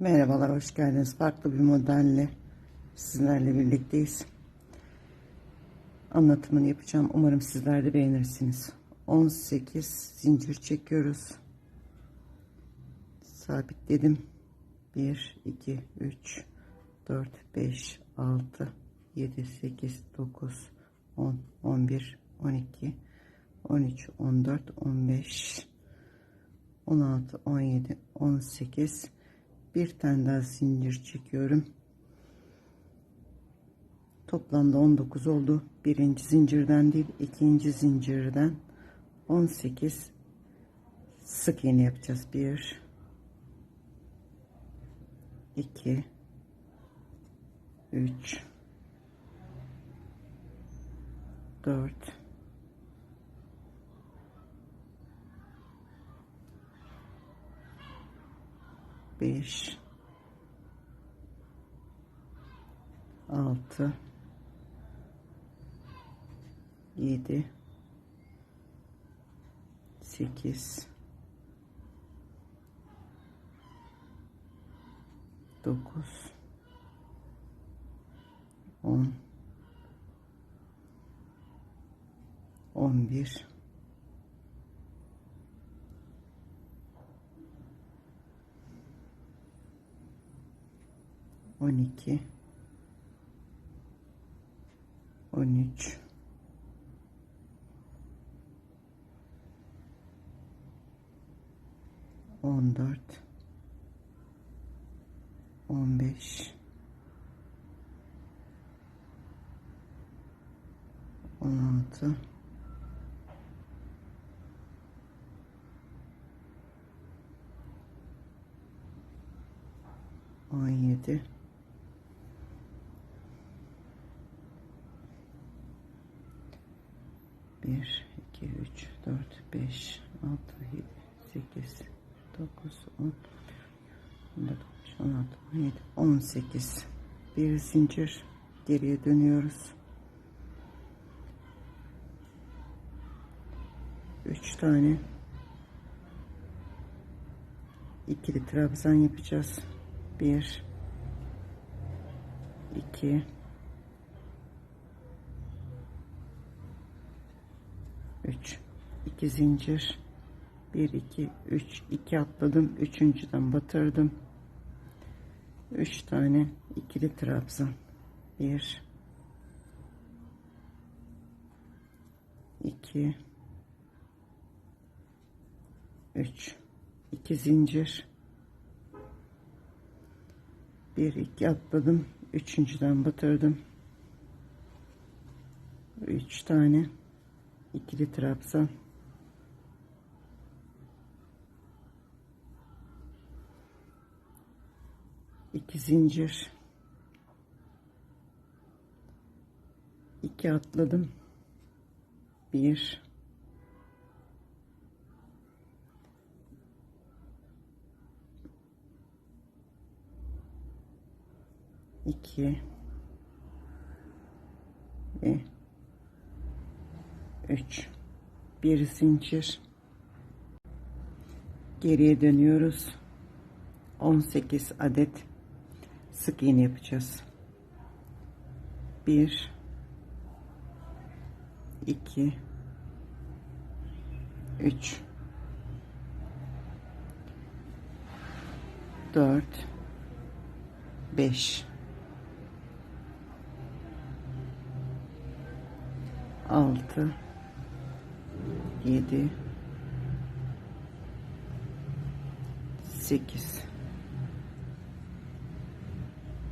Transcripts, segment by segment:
Merhabalar, hoş geldiniz. Farklı bir modelle sizlerle birlikteyiz. Anlatımını yapacağım. Umarım sizler de beğenirsiniz. 18 zincir çekiyoruz. Sabitledim. 1, 2, 3, 4, 5, 6, 7, 8, 9, 10, 11, 12, 13, 14, 15, 16, 17, 18 bir tane daha zincir çekiyorum. Toplamda 19 oldu. Birinci zincirden değil, ikinci zincirden 18 sık iğne yapacağız. 1 2 3 4 5 6 7 8 9 10 11 12 13 14 15 16 17 1 2 3 4 5 6 7 8 9 10 14 15 16 17 18 bir zincir. Geriye dönüyoruz. 3 tane. İkili trabzan yapacağız. 1 2 3 2 zincir. 1 2 3 2 atladım. Üçüncüden batırdım. 3 tane ikili trabzan. 1 2 3 2 zincir. 1 2 atladım. Üçüncüden batırdım. 3 tane ikili trabzan iki zincir. İki atladım. Bir. İki. Ve 3 bir zincir. Geriye dönüyoruz. 18 adet sık iğne yapacağız. 1 2 3 4 5 6 7 8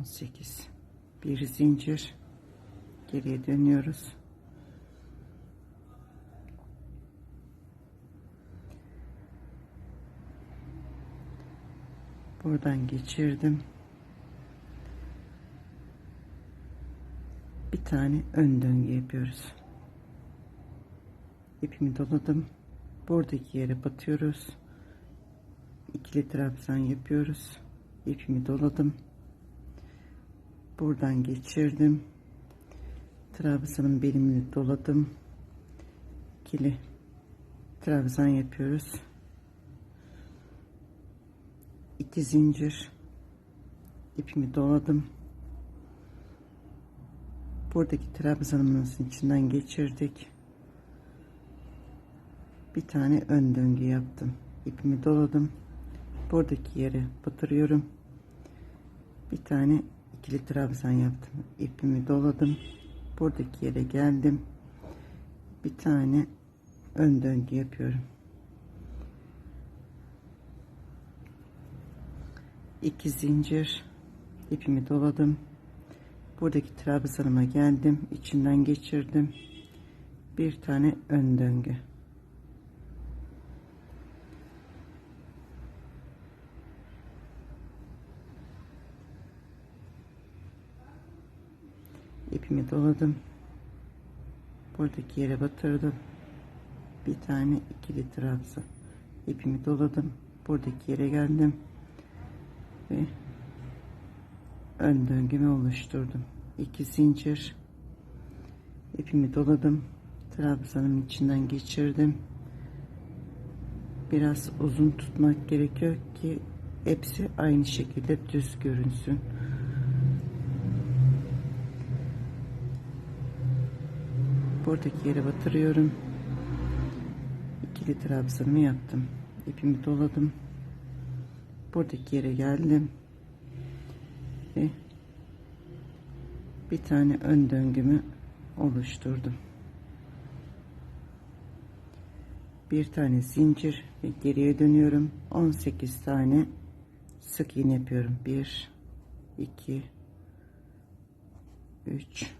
18 bir zincir geriye dönüyoruz Buradan geçirdim. Bir tane ön döngü yapıyoruz. İpimi doladım. Buradaki yere batıyoruz. İkili trabzan yapıyoruz. İpimi doladım. Buradan geçirdim. Trabzanın belimini doladım. İkili trabzan yapıyoruz. İki zincir ipimi doladım. Buradaki trabzanımızın içinden geçirdik. Bir tane ön döngü yaptım. İpimi doladım. Buradaki yere batırıyorum. Bir tane ikili trabzan yaptım. İpimi doladım. Buradaki yere geldim. Bir tane ön döngü yapıyorum. İki zincir ipimi doladım. Buradaki trabzanıma geldim. içinden geçirdim. Bir tane ön döngü. İpimi doladım. Buradaki yere batırdım. Bir tane ikili trabzan. ipimi doladım. Buradaki yere geldim. Ve ön döngümü oluşturdum. İki zincir. ipimi doladım. Trabzanın içinden geçirdim. Biraz uzun tutmak gerekiyor ki hepsi aynı şekilde düz görünsün. Buradaki yere batırıyorum. İkili trabzanımı yaptım. İpimi doladım. Buradaki yere geldim. Ve bir tane ön döngümü oluşturdum. Bir tane zincir ve geriye dönüyorum. 18 tane sık iğne yapıyorum. 1 2 3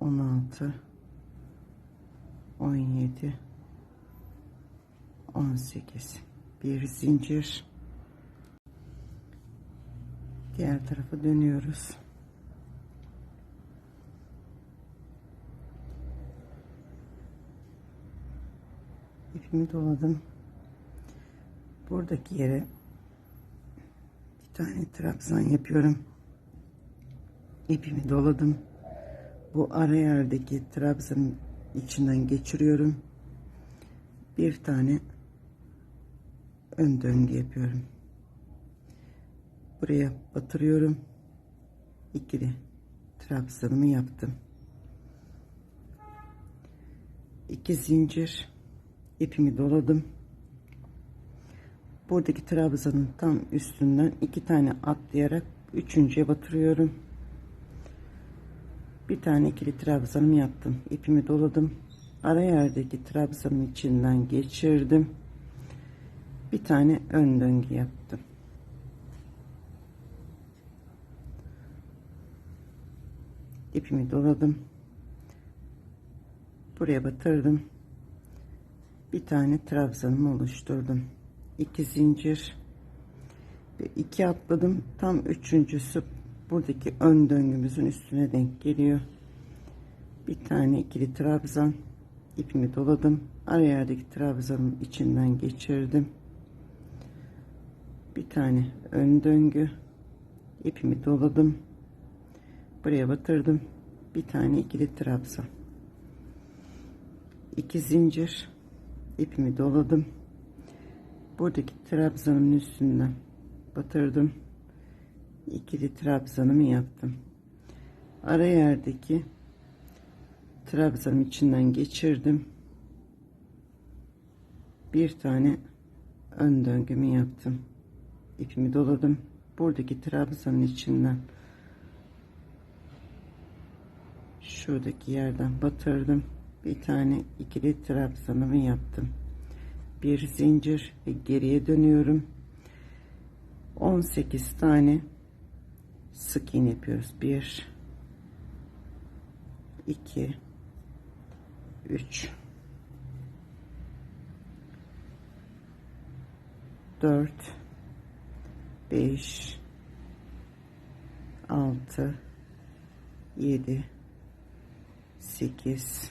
16 17 18 bir zincir. Diğer tarafa dönüyoruz. İpimi doladım. Buradaki yere bir tane trabzan yapıyorum. İpimi doladım bu ara yerdeki trabzanın içinden geçiriyorum. Bir tane ön döngü yapıyorum. Buraya batırıyorum. İkili trabzanımı yaptım. İki zincir ipimi doladım. Buradaki trabzanın tam üstünden iki tane atlayarak üçüncüye batırıyorum bir tane ikili trabzanım yaptım ipimi doladım. Ara yerdeki trabzanın içinden geçirdim. Bir tane ön döngü yaptım. İpimi doladım. Buraya batırdım. Bir tane trabzanımı oluşturdum. İki zincir. Ve iki atladım. Tam üçüncüsü buradaki ön döngümüzün üstüne denk geliyor. Bir tane ikili trabzan ipimi doladım. Ara yerdeki trabzanın içinden geçirdim. Bir tane ön döngü ipimi doladım. Buraya batırdım. Bir tane ikili trabzan. iki zincir ipimi doladım. Buradaki trabzanın üstünden batırdım ikili trabzanımı yaptım. Ara yerdeki trabzanım içinden geçirdim. bir tane ön döngümü yaptım. İpimi doladım. Buradaki trabzanın içinden şuradaki yerden batırdım. Bir tane ikili trabzanımı yaptım. Bir zincir ve geriye dönüyorum. 18 tane sık iğne yapıyoruz. 1 2 3 4 5 6 7 8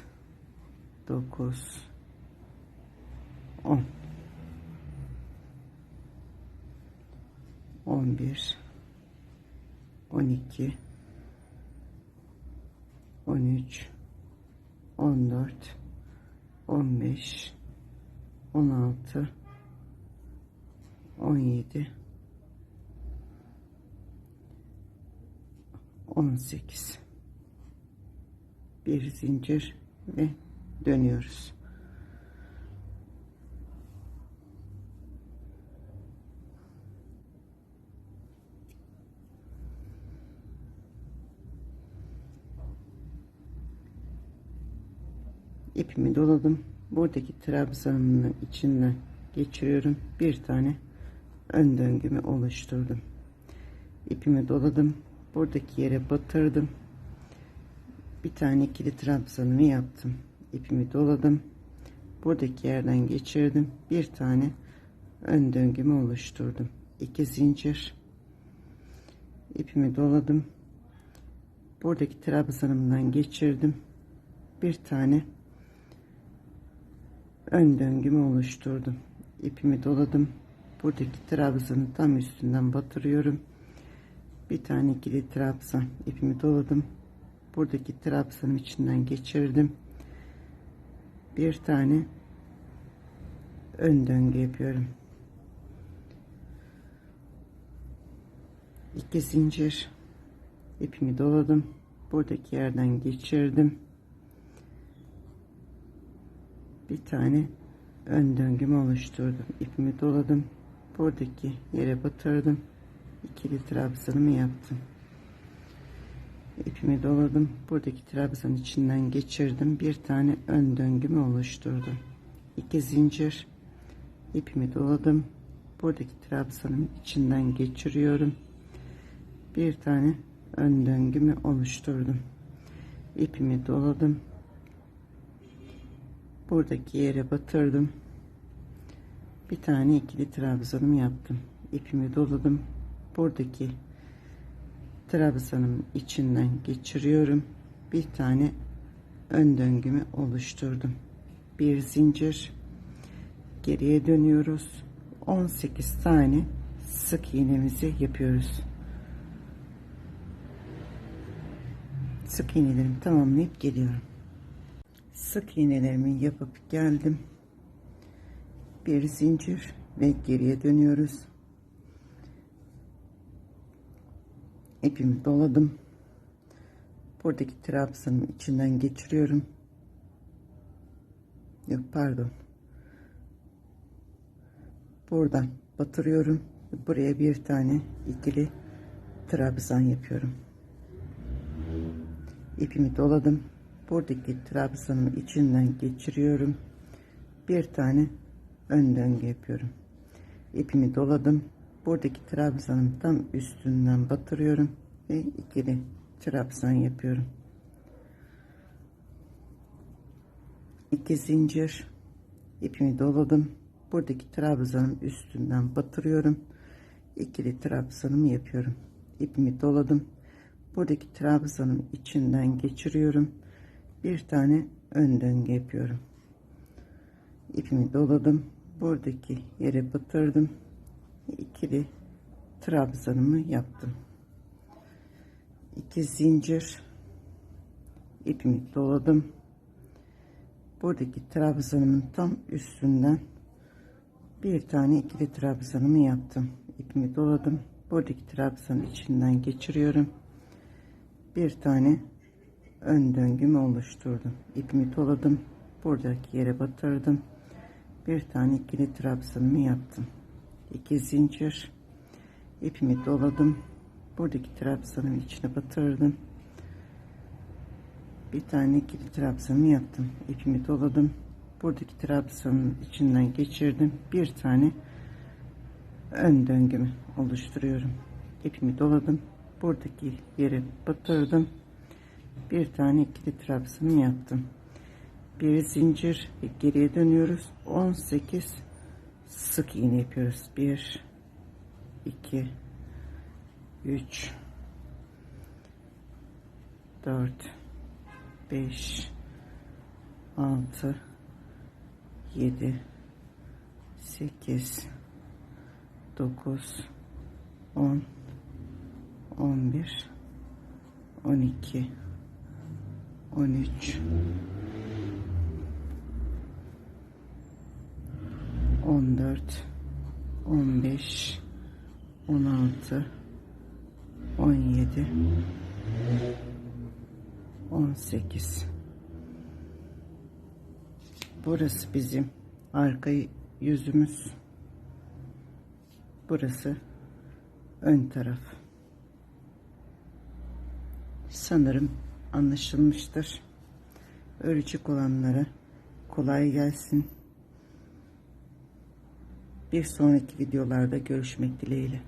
9 10 11 12 13 14 15 16 17 18 bir zincir ve dönüyoruz. İpimi doladım. Buradaki trabzanımın içinden geçiriyorum. Bir tane ön döngümü oluşturdum. İpimi doladım. Buradaki yere batırdım. Bir tane ikili trabzanımı yaptım. İpimi doladım. Buradaki yerden geçirdim. Bir tane ön döngümü oluşturdum. İki zincir. İpimi doladım. Buradaki trabzanımdan geçirdim. Bir tane ön döngümü oluşturdum. İpimi doladım. Buradaki trabzanı tam üstünden batırıyorum. Bir tane ikili trabzan ipimi doladım. Buradaki trabzanın içinden geçirdim. Bir tane ön döngü yapıyorum. İki zincir ipimi doladım. Buradaki yerden geçirdim. Bir tane ön döngümü oluşturdum. İpimi doladım. Buradaki yere batırdım. İkili trabzanımı yaptım. İpimi doladım. Buradaki trabzanın içinden geçirdim. Bir tane ön döngümü oluşturdum. İki zincir ipimi doladım. Buradaki trabzanın içinden geçiriyorum. Bir tane ön döngümü oluşturdum. İpimi doladım. Buradaki yere batırdım. Bir tane ikili trabzanım yaptım. İpimi doladım. Buradaki trabzanın içinden geçiriyorum. Bir tane ön döngümü oluşturdum. Bir zincir geriye dönüyoruz. 18 tane sık iğnemizi yapıyoruz. Sık iğnelerimi tamamlayıp geliyorum. Sık iğnelerimi yapıp geldim. Bir zincir ve geriye dönüyoruz. ipimi doladım. Buradaki trabzanın içinden geçiriyorum. Yok pardon. Buradan batırıyorum. Buraya bir tane ikili trabzan yapıyorum. İpimi doladım. Buradaki trabzanın içinden geçiriyorum. Bir tane ön döngü yapıyorum. İpimi doladım buradaki trabzanın tam üstünden batırıyorum ve ikili trabzan yapıyorum. İki zincir ipimi doladım. Buradaki trabzanın üstünden batırıyorum. İkili trabzanımı yapıyorum. İpimi doladım. Buradaki trabzanın içinden geçiriyorum. Bir tane ön döngü yapıyorum. İpimi doladım. Buradaki yere batırdım ikili trabzanımı yaptım. İki zincir ipimi doladım. Buradaki trabzanımın tam üstünden bir tane ikili trabzanımı yaptım. İpimi doladım. Buradaki trabzanın içinden geçiriyorum. Bir tane ön döngümü oluşturdum. İpimi doladım. Buradaki yere batırdım. bir tane ikili trabzanımı yaptım. 2 zincir. İpimi doladım. Buradaki trabzanın içine batırdım. Bir tane ikili trabzanımı yaptım. İpimi doladım. Buradaki trabzanın içinden geçirdim. Bir tane ön döngümü oluşturuyorum. İpimi doladım. Buradaki yere batırdım bir tane ikili trabzanımı yaptım. Bir zincir ve geriye dönüyoruz. 18 sık iğne yapıyoruz. 1 2 3 4 5 6 7 8 9 10 11 12 13 14 15 16 17 18 Burası bizim arka yüzümüz. Burası ön taraf. Sanırım anlaşılmıştır. Örücük olanlara kolay gelsin. Bir sonraki videolarda görüşmek dileğiyle.